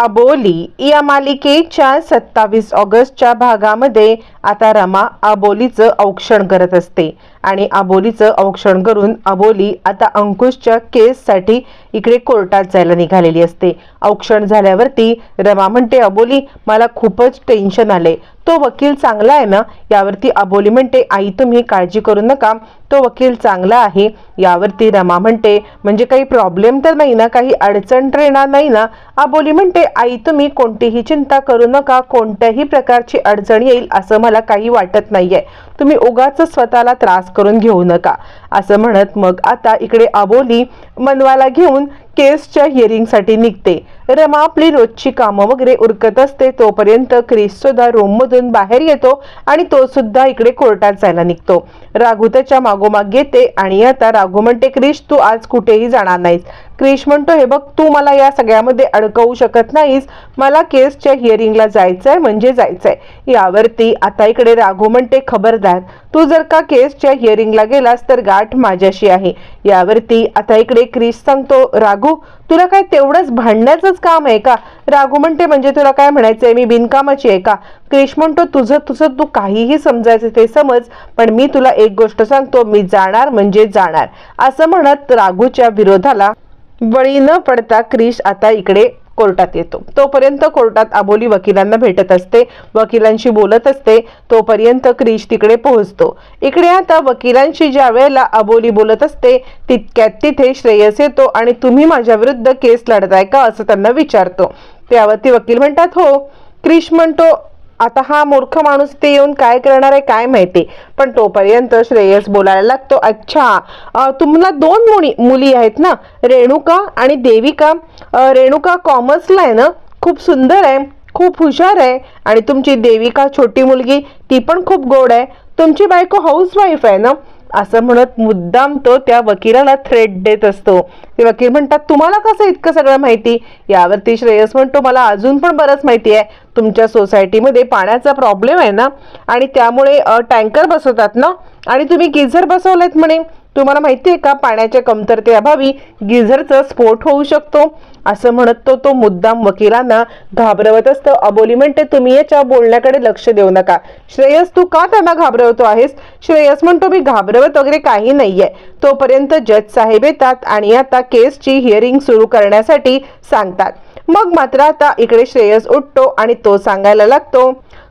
अबोली या मालिकेच्या सत्तावीस ऑगस्टच्या भागामध्ये आता रमा अबोलीचं औक्षण करत असते. आणि अबोलीचं औक्षण करून अबोली आता अंकुशच्या केससाठी इकडे कोर्टात जायला निघालेली असते. औक्षण झाल्यावरती रमा म्हणते अबोली मला खूपच टेन्शन आले तो वकील चांगला आहे ना? यावरती अबोली म्हणते आई तुम्ही काळजी करू नका. तो वकील चांगला आहे. यावरती रमा म्हणते म्हणजे काही प्रॉब्लेम तर नाही ना? काही अडचण तर येणार नाही ना? अबोली म्हणते आई तुम्ही कोणतीही चिंता करू नका. कोणत्याही प्रकारची अडचण येईल असं मला काही वाटत नाहीये. तुम्ही उगाच स्वतःला त्रास करून घेऊ नका. असं म्हणत मग आता इकडे आबोली मनवाला घेऊन केसच्या हिअरिंगसाठी निघते. रमा आपली रोजची कामं वगैरे उरकत असते तोपर्यंत क्रिस सुद्धा रूममधून बाहेर येतो आणि तो सुद्धा इकडे कोर्टात जायला निघतो. राघू त्याच्या मागोमाग येते आणि आता राघू म्हणते क्रिश तू आज कुठेही जाणार नाहीस. क्रिश म्हणतो हे बघ तू मला या सगळ्यामध्ये अडकवू शकत नाहीस. मला केसच्या हिअरिंगला जायचंय म्हणजे जायचंय. यावरती आता इकडे राघू म्हणते खबरदार तू जर का केसच्या हिअरिंगला गेलास तर गाठ माझ्याशी आहे. यावरती आता इकडे क्रिश सांगतो राघू तुला काय तेवढंच भांडण्याचंच काम आहे का? राघू म्हणते म्हणजे तुला काय म्हणायचंय? मी बिनकामाची आहे का? क्रिश म्हणतो तुझं तुझं तू काहीही समजायचं ते समज पण मी तुला एक गोष्ट सांगतो मी जाणार म्हणजे जाणार. असं म्हणत राघूच्या विरोधाला बळी न पडता क्रिश आता इकडे कोर्टात येतो. तोपर्यंत कोर्टात अबोली वकिलांना भेटत असते. वकिलांशी बोलत असते. तोपर्यंत क्रिश तिकडे पोहोचतो. इकडे आता वकिलांशी ज्या वेळेला अबोली बोलत असते तितक्यात तिथे श्रेयस येतो आणि तुम्ही माझ्या विरुद्ध केस लढताय का असं त्यांना विचारतो. त्यावरती वकील म्हणतात हो. क्रिश म्हणतो आता हा मूर्ख माणूस ते येऊन काय करणार आहे काय माहिती. पण तोपर्यंत श्रेयस बोलायला लागतो अच्छा तुम्हाला दोन मुली मुली आहेत ना रेणुका आणि देविका. रेणुका कॉमर्सला आहे ना खूप सुंदर आहे खूप हुशार आहे आणि तुमची देविका छोटी मुलगी ती पण खूप गोड आहे. तुमची बायको हाऊसवाईफ आहे ना असं म्हणत मुद्दाम तो त्या वकिलाला थ्रेट देत असतो. ते वकील म्हणतात तुम्हाला कसं इतकं सगळं माहिती? यावरती श्रेयस म्हणतो मला अजून पण बरंच माहिती आहे. तुमच्या सोसायटीमध्ये पाण्याचा प्रॉब्लेम आहे ना? आणि त्यामुळे टँकर बसवतात ना? आणि तुम्ही गिझर बसवलेत म्हणे. तुम्हाला माहिती आहे का पाण्याच्या कमतरतेअभावी गिझरचा स्फोट होऊ शकतो? असं म्हणत तो तो मुद्दाम वकिलांना घाबरवत असतो. अबोली म्हणते तुम्ही याच्या बोलण्याकडे लक्ष देऊ नका. श्रेयस तू का त्यांना घाबरवतो आहेस? श्रेयस म्हणतो मी घाबरवत वगैरे काही नाहीये. तोपर्यंत जज साहेब येतात आणि आता केसची हिअरिंग सुरू करण्यासाठी सांगतात. मग मात्र आता इकडे श्रेयस उठतो आणि तो सांगायला लागतो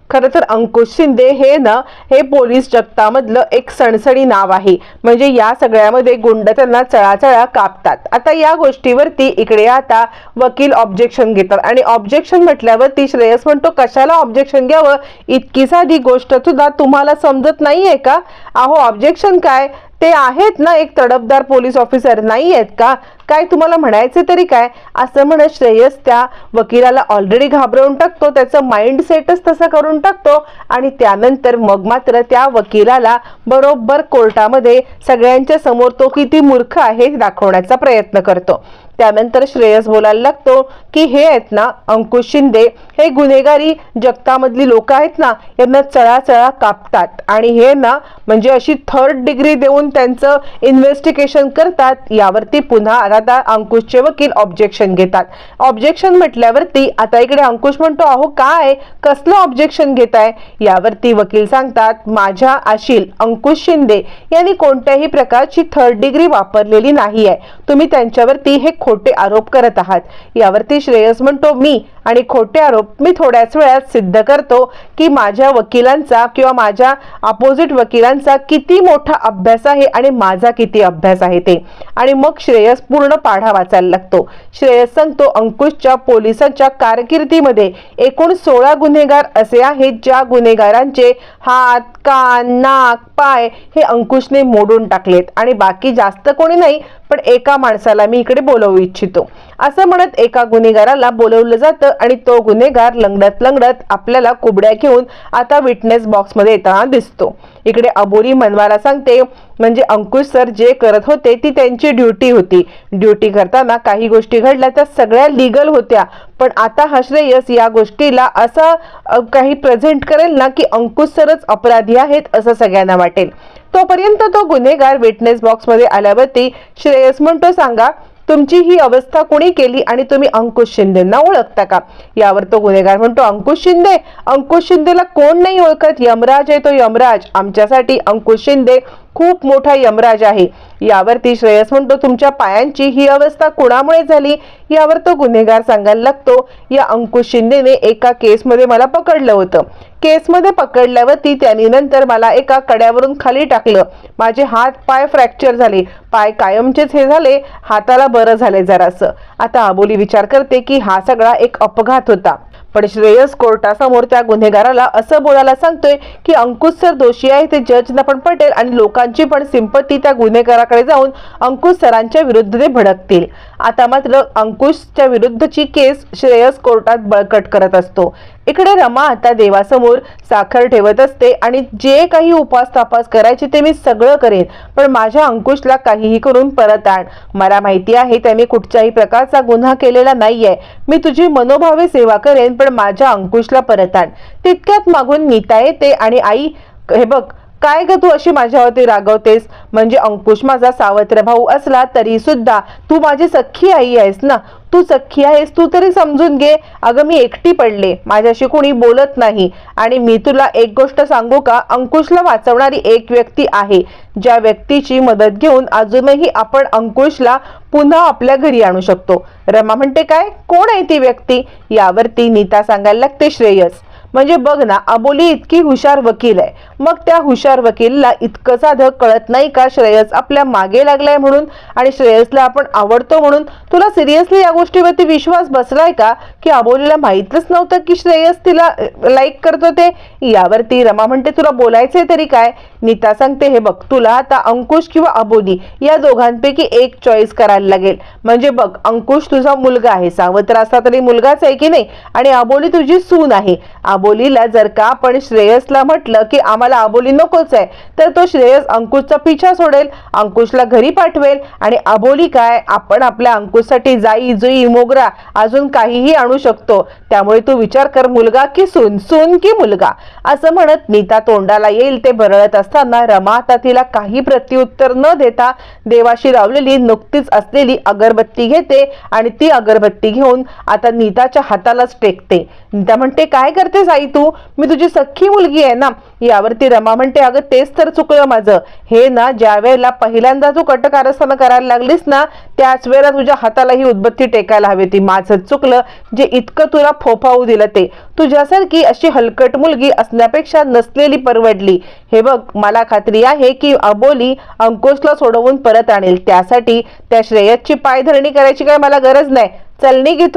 खरं तर अंकुश शिंदे हे ना हे पोलीस जगतामधलं एक सणसणी नाव आहे. म्हणजे या सगळ्यामध्ये गुंड त्यांना चळाचळा कापतात. आता या गोष्टीवरती इकडे आता वकील ऑब्जेक्शन घेतात. आणि ऑब्जेक्शन म्हटल्यावरती श्रेयस म्हणतो कशाला ऑब्जेक्शन घ्यावं? इतकी साधी गोष्ट सुद्धा तुम्हाला समजत नाहीये का? अहो ऑब्जेक्शन काय? ते आहेत ना एक तडफदार पोलीस ऑफिसर नाही आहेत का? काय तुम्हाला म्हणायचे तरी काय? असं म्हणत श्रेयस त्या वकिलाला ऑलरेडी घाबरवून टाकतो त्याचं माइंड सेटच तसं करून टाकतो आणि त्यानंतर मग मात्र त्या वकिलाला बरोबर कोर्टामध्ये सगळ्यांच्या समोर तो किती मूर्ख आहे हे दाखवण्याचा प्रयत्न करतो. त्यानंतर श्रेयस बोलायला लागतो की हे आहेत ना अंकुश शिंदे हे गुन्हेगारी जगतामधली लोक आहेत ना यांना चळाचळा कापतात आणि हे ना म्हणजे अशी थर्ड डिग्री देऊन त्यांचं इन्व्हेस्टिगेशन करतात यावरती पुन्हा आता अंकुशचे वकील ऑब्जेक्शन घेतात. ऑब्जेक्शन म्हटल्यावरती आता इकडे अंकुश म्हणतो अहो काय? कसलं ऑब्जेक्शन घेताय? यावरती वकील सांगतात माझ्या आशील अंकुश शिंदे यांनी कोणत्याही प्रकारची थर्ड डिग्री वापरलेली नाही आहे तुम्ही त्यांच्यावरती हे खोटे आरोप करत आहात. यावरती श्रेयस म्हणतो मी आणि खोटे आरोप मी थोड्याच वेळात सिद्ध करतो की माझ्या वकिलांचा किंवा माझ्या अपोजिट वकिलांचा किती मोठा अभ्यास आहे आणि माझा किती अभ्यास आहे ते. आणि मग श्रेयस पूर्ण पाढा वाचायला लागतो. श्रेयस सांगतो अंकुशच्या पोलिसांच्या कारकिर्दीमध्ये एकूण सोळा गुन्हेगार असे आहेत ज्या गुन्हेगारांचे हात कान नाक पाय हे अंकुशने मोडून टाकलेत. आणि बाकी जास्त कोणी नाही पण एका माणसाला मी इकडे बोलवू इच्छितो. असं म्हणत एका गुन्हेगाराला बोलवलं जातं आणि तो गुन्हेगार लंगडत लंगडत आपल्याला कुबड्या घेऊन आता विटनेस बॉक्समध्ये येताना दिसतो. इकडे अबोली मनवाला सांगते म्हणजे अंकुश सर जे करत होते ती त्यांची ड्युटी होती. ड्युटी करताना काही गोष्टी घडल्या त्या सगळ्या लिगल होत्या. पण आता हा श्रेयस या गोष्टीला असं काही प्रेझेंट करेल ना की अंकुश सरच अपराधी आहेत असं सगळ्यांना वाटेल. तोपर्यंत तो गुन्हेगार विटनेस बॉक्समध्ये आल्यावरती श्रेयस म्हणतो सांगा तुमची ही अवस्था कोणी केली आणि तुम्ही अंकुश शिंदेंना ओळखता का? यावर तो गुन्हेगार म्हणतो अंकुश शिंदे अंकुश शिंदेला कोण नाही ओळखत? यमराज आहे तो यमराज. आमच्यासाठी अंकुश शिंदे खूप मोठा यमराज आहे. यावरती श्रेयस म्हणतो तुमच्या पायांची ही अवस्था कुणामुळे झाली? यावर तो गुन्हेगार सांगायला लागतो या अंकुश शिंदेने एका केसमध्ये मला पकडलं होतं. केसमध्ये पकडल्यावरती त्यांनी नंतर मला एका कड्यावरून खाली टाकलं. माझे हात पाय फ्रॅक्चर झाले. पाय कायमचेच हे झाले. हाताला बरं झाले जरासं. आता अबोली विचार करते की हा सगळा एक अपघात होता. पण श्रेयस कोर्टासमोर त्या गुन्हेगाराला असं बोलायला सांगतोय की अंकुश सर दोषी आहे ते जजना पण पटेल आणि लोकांची पण सिंपत्ती त्या गुन्हेगाराकडे जाऊन अंकुश सरांच्या विरुद्ध ते भडकतील. आता मात्र अंकुशच्या विरुद्धची केस श्रेयस कोर्टात बळकट करत असतो. इकडे रमा आता देवासमोर साखर ठेवत असते आणि जे काही उपास तापास करायचे ते मी सगळं करेन पण माझ्या अंकुशला काहीही करून परत आण. मला माहिती आहे त्याने कुठच्याही प्रकारचा गुन्हा केलेला नाहीये. मी तुझी मनोभावे सेवा करेन पण माझ्या अंकुशला परत आण. तितक्यात मागून नीता येते आणि आई हे बघ काय ग तू अशी माझ्यावरती रागवतेस? म्हणजे अंकुश माझा सावत्र भाऊ असला तरी सुद्धा तू माझी सख्खी आई आहेस ना? तू सख्खी आहेस तू तरी समजून घे. अगं मी एकटी पडले. माझ्याशी कोणी बोलत नाही. आणि मी तुला एक गोष्ट सांगू का? अंकुशला वाचवणारी एक व्यक्ती आहे. ज्या व्यक्तीची मदत घेऊन अजूनही आपण अंकुशला पुन्हा आपल्या घरी आणू शकतो. रमा म्हणते काय? कोण आहे ती व्यक्ती? यावरती नीता सांगायला लागते श्रेयस. म्हणजे बघ ना अबोली इतकी हुशार वकील आहे. मग त्या हुशार वकीलला इतकं साधं कळत नाही का श्रेयस आपल्या मागे लागलाय म्हणून? आणि श्रेयसला आपण आवडतो म्हणून? तुला सिरियसली या गोष्टीवरती विश्वास बसलाय का? की अबोलीला माहितच नव्हतं की श्रेयस तिला लाईक करतो ते? यावरती रमा म्हणते तुला बोलायचंय तरी काय? नीता सांगते हे बघ तुला आता अंकुश किंवा अबोली या दोघांपैकी एक चॉईस करायला लागेल. म्हणजे बघ अंकुश तुझा मुलगा आहे. सावत्र असला तरी मुलगाच आहे की नाही? आणि अबोली तुझी सून आहे. अबोलीला जर का आपण श्रेयसला म्हटलं की आम्हाला आबोली नकोच आहे. तर तो श्रेयस अंकुशचा पिछा सोडेल अंकुशला घरी पाठवेल आणि आबोली काय? आपण आपल्या अंकुशसाठी जाई जुई मोगरा अजून काहीही आणू शकतो. त्यामुळे तू विचार कर मुलगा की सून सून की मुलगा. असं म्हणत नीता तोंडाला येईल ते बरळत असताना रमाता तिला काही प्रत्युत्तर न देता देवाशी लावलेली नुकतीच असलेली अगरबत्ती घेते आणि ती अगरबत्ती घेऊन आता नीताच्या हातालाच टेकते. नीता म्हणते काय करतेस आई तू? मी तुझी सख्खी मुलगी आहे ना? यावर यावरती रमा म्हणते अगं तेच तर चुकलं माझं. हे ना ज्या वेळेला पहिल्यांदा तू कटकारस्थानं करायला लागलीस ना त्याच वेळेला तुझ्या हाताला ही उदबत्ती टेकायला हवी ती माझं चुकलं जे इतकं तुला फोफावू दिलं ते. तुझ्यासारखी अशी हलकट मुलगी असण्यापेक्षा नसलेली परवडली. हे बघ मला खात्री आहे की अबोली अंकुशला सोडवून परत आणेल. त्यासाठी त्या श्रेयसची पायधरणी करायची काय मला गरज नाही. चल निघ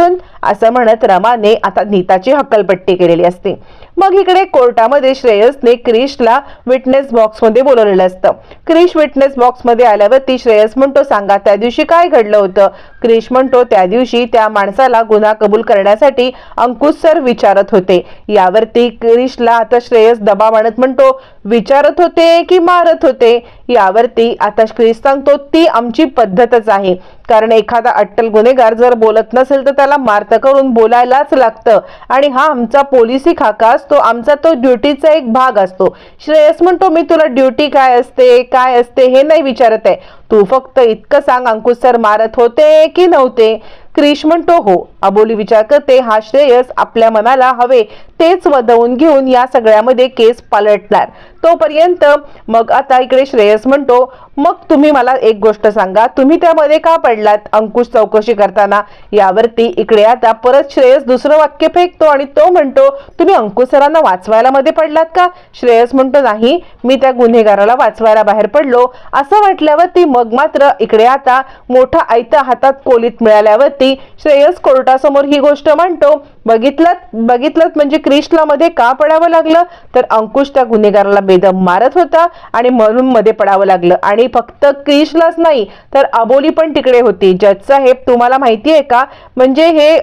असं म्हणत रमाने आता नीताची हक्कलपट्टी केलेली असते. मग इकडे कोर्टामध्ये श्रेयसने क्रिशला विटनेस बॉक्समध्ये बोलवलेलं असतं. क्रिश विटनेस बॉक्समध्ये आल्यावरती श्रेयस म्हणतो सांगा त्या दिवशी काय घडलं होतं? क्रिश म्हणतो त्या दिवशी त्या माणसाला गुन्हा कबूल करण्यासाठी अंकुश सर विचारत होते. यावरती क्रिशला आता श्रेयस दबा आणत म्हणतो विचारत होते की मारत होते? यावरती आता क्रिश सांगतो ती आमची पद्धतच आहे. कारण एखादा अट्टल गुन्हेगार जर बोलत नसेल तर त्याला मारत करून बोलायलाच लागतं. आणि हा आमचा पोलिसी खाका असतो. आमचा तो ड्युटीचा एक भाग असतो. श्रेयस म्हणतो मी तुला ड्युटी काय असते? काय असते? हे नाही विचारत आहे. तू फक्त इतकं सांग अंकुश सर मारत होते की नव्हते? क्रिश म्हणतो हो. अबोली विचार करते हा श्रेयस आपल्या मनाला हवे तेच वदवून घेऊन या सगळ्यामध्ये केस पालटणार. तोपर्यंत मग आता इकडे श्रेयस म्हणतो मग तुम्ही मला एक गोष्ट सांगा तुम्ही त्यामध्ये का पडलात अंकुश चौकशी करताना? यावरती इकडे आता परत श्रेयस दुसरं वाक्य फेकतो आणि तो म्हणतो तुम्ही अंकुश सरांना वाचवायला मध्ये पडलात का? श्रेयस म्हणतो नाही मी त्या गुन्हेगाराला वाचवायला बाहेर पडलो. असं म्हटल्यावरती मग मात्र इकडे आता मोठा आयता हातात कोलीत मिळाल्यावरती श्रेयस कोर्टासमोर ही गोष्ट मांडतो. बघितलं बघितलं म्हणजे क्रिशला मध्ये का पडावं लागलं? तर अंकुश त्या गुन्हेगाराला बेदम मारत होता आणि म्हणून मध्ये पडावं लागलं. आणि फक्त क्रिशलाच नाही तर अबोली पण तिकडे होती. जजचा हे तुम्हाला माहिती आहे का? म्हणजे हे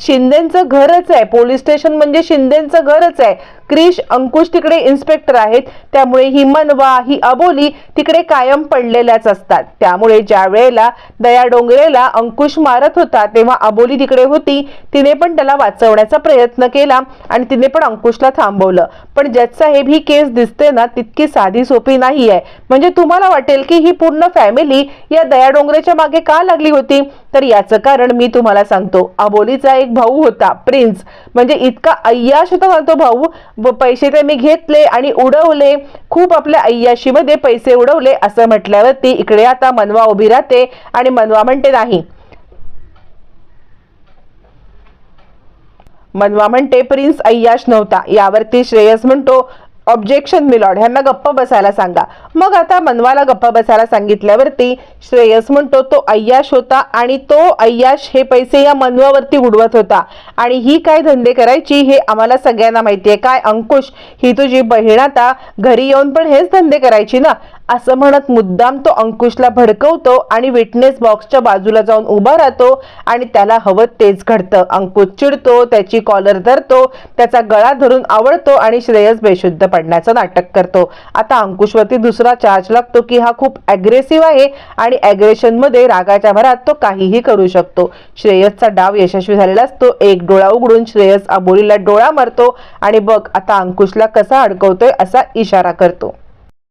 शिंदेचं घरच आहे. पोलीस स्टेशन म्हणजे शिंदेचं घरच आहे. क्रिश अंकुश तिकडे इन्स्पेक्टर आहेत. त्यामुळे ही मनवा ही अबोली तिकडे कायम पडलेल्याच असतात. त्यामुळे ज्या वेळेला दया डोंगरेला अंकुश मारत होता तेव्हा अबोली तिकडे होती. तिने पण त्याला वाचवण्याचा प्रयत्न केला आणि तिने पण अंकुशला थांबवलं. पण जज साहेब ही केस दिसते ना तितकी साधी सोपी नाही आहे म्हणजे तुम्हाला वाटेल की ही पूर्ण फॅमिली या दया डोंगरेच्या मागे का लागली होती? तर याचं कारण मी तुम्हाला सांगतो. अबोलीचा एक भाऊ होता प्रिन्स. म्हणजे इतका अय्याश होता ना तो भाऊ. पैसे ते मी घेतले आणि उडवले. खूप आपल्या अय्याशीमध्ये पैसे उडवले असं म्हटल्यावरती इकडे आता मनवा उभी राहते आणि मनवा म्हणते नाही. मनवा म्हणते प्रिन्स अय्याश नव्हता. यावरती श्रेयस म्हणतो ऑब्जेक्शन मिलॉड ह्यांना गप्प बसायला सांगा. मग आता मनवाला गप्प बसायला सांगितल्यावरती श्रेयस म्हणतो तो अय्याश होता आणि तो अय्याश हे पैसे या मनवावरती उडवत होता. आणि ही काय धंदे करायची हे आम्हाला सगळ्यांना माहिती आहे काय अंकुश? ही तुझी बहीण आता घरी येऊन पण हेच धंदे करायची ना? असं म्हणत मुद्दाम तो अंकुशला भडकवतो आणि विटनेस बॉक्सच्या बाजूला जाऊन उभा राहतो आणि त्याला हवं तेच घडतं. अंकुश चिडतो त्याची कॉलर धरतो त्याचा गळा धरून आवडतो आणि श्रेयस बेशुद्ध पडण्याचं नाटक करतो. आता अंकुशवरती दुसरा चार्ज लागतो की हा खूप अग्रेसिव्ह आहे आणि ॲग्रेशनमध्ये रागाच्या भरात तो काहीही करू शकतो. श्रेयसचा डाव यशस्वी झालेला असतो. एक डोळा उघडून श्रेयस अबोलीला डोळा मारतो आणि बघ आता अंकुशला कसा अडकवतोय असा इशारा करतो.